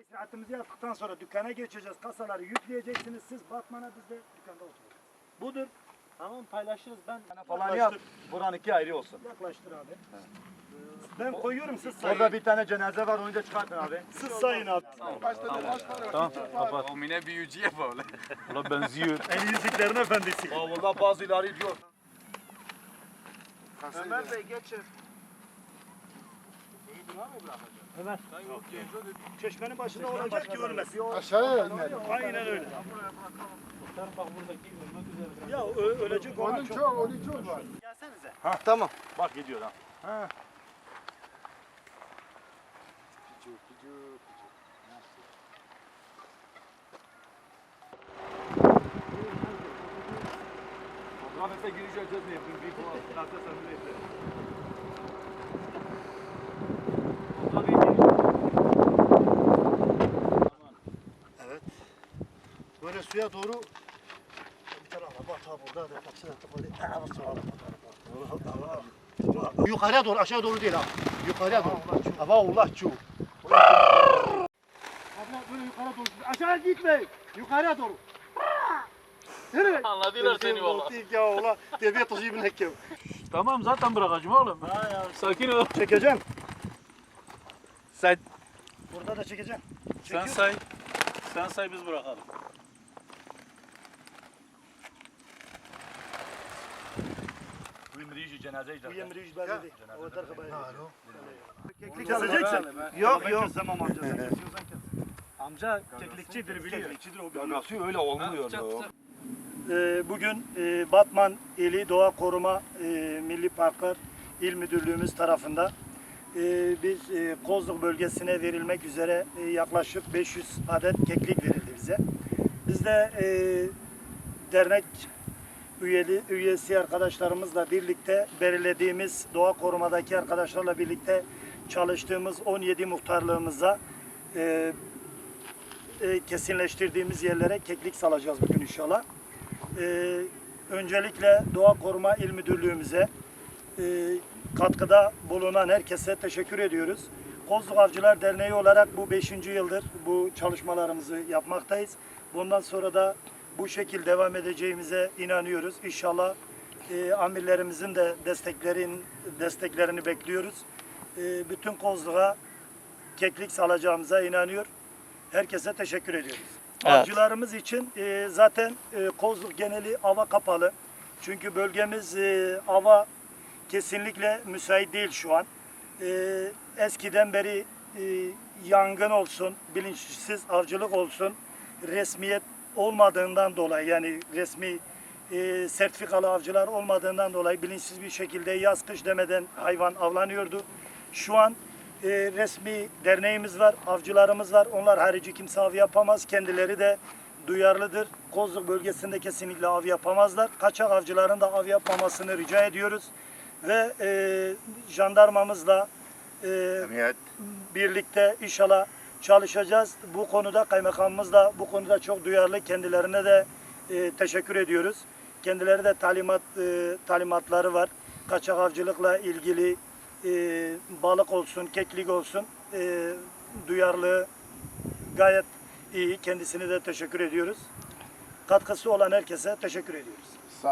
İstirahatimizi yaptıktan sonra dükkana geçeceğiz. Kasaları yükleyeceksiniz. Siz Batman'a biz de dükkanda oturacağız. Budur. Tamam paylaşırız ben. Falan yap. Buranın iki ayrı olsun. Yaklaştır abi. Ben koyuyorum siz sayın. Orada bir tane cenaze var onu da çıkartın abi. Siz sayın abi. Tamam kapat. O mine büyücüye böyle. Ulan benziyor. En yüzüklerin efendisi. Vallahi bazıları diyor. Ömer Bey geçin. Ömer. Çeşmenin başında olacak ki ölmesin. Aşağıya iner. Aynen öyle. Sen bak buradaki ölmek üzere. Ya ö- ölecek olan Onun çok. çok, onun çok var. Tamam. Bak gidiyor lan. Ha. Rahmete gireceğiz mi? Bir falan. Nasıl sen. Böyle suya doğru bir tane araba ta burada da baksana ta böyle araba sonra. Yukarıya doğru aşağı doğru değil ha. Yukarıya doğru. Hava Allah çu. Abla böyle yukarı doğru. Aşağı gitme. Yukarıya doğru. Anladılar seni valla. Ya ola. Tebiyet taşı bir nekke. Tamam zaten bırakacağım oğlum. Sakin ol. Çekeceğim. Sen, Burada da çekeceğim. sen say. Sen say biz bırakalım. Cenaze Bu icra. yemri yüzler dedi. O tarafa bayılıyor. Keklik keseceksin. Yok yok. Kesemem amca. Sen kesiyorsan kes. Amca keklikçidir biliyor. Keklikçidir o biliyor. Nasıl öyle olmuyor. Ee, Bugün e, Batman İli Doğa Koruma e, Milli Parklar İl Müdürlüğümüz tarafında e, biz e, Kozluk bölgesine verilmek üzere e, yaklaşık 500 adet keklik verildi bize. Biz de e, dernek üyeli, üyesi arkadaşlarımızla birlikte belirlediğimiz doğa korumadaki arkadaşlarla birlikte çalıştığımız 17 muhtarlığımıza e, e, kesinleştirdiğimiz yerlere keklik salacağız bugün inşallah. Ee, öncelikle Doğa Koruma İl Müdürlüğümüze e, katkıda bulunan herkese teşekkür ediyoruz. Kozluk Avcılar Derneği olarak bu 5. yıldır bu çalışmalarımızı yapmaktayız. Bundan sonra da bu şekil devam edeceğimize inanıyoruz. İnşallah e, amirlerimizin de desteklerin desteklerini bekliyoruz. E, bütün Kozluk'a keklik salacağımıza inanıyor. Herkese teşekkür ediyoruz. Avcılarımız için e, zaten e, Kozluk geneli ava kapalı. Çünkü bölgemiz e, ava kesinlikle müsait değil şu an. E, eskiden beri e, yangın olsun, bilinçsiz avcılık olsun, resmiyet olmadığından dolayı yani resmi e, sertifikalı avcılar olmadığından dolayı bilinçsiz bir şekilde yaz kış demeden hayvan avlanıyordu. Şu an e, resmi derneğimiz var, avcılarımız var. Onlar harici kimse av yapamaz. Kendileri de duyarlıdır. Kozluk bölgesinde kesinlikle av yapamazlar. Kaçak avcıların da av yapmamasını rica ediyoruz. Ve e, jandarmamızla e, birlikte inşallah çalışacağız. Bu konuda kaymakamımız da bu konuda çok duyarlı. Kendilerine de e, teşekkür ediyoruz. Kendileri de talimat e, talimatları var. Kaçak avcılıkla ilgili e, balık olsun, keklik olsun e, duyarlı gayet iyi. Kendisine de teşekkür ediyoruz. Katkısı olan herkese teşekkür ediyoruz.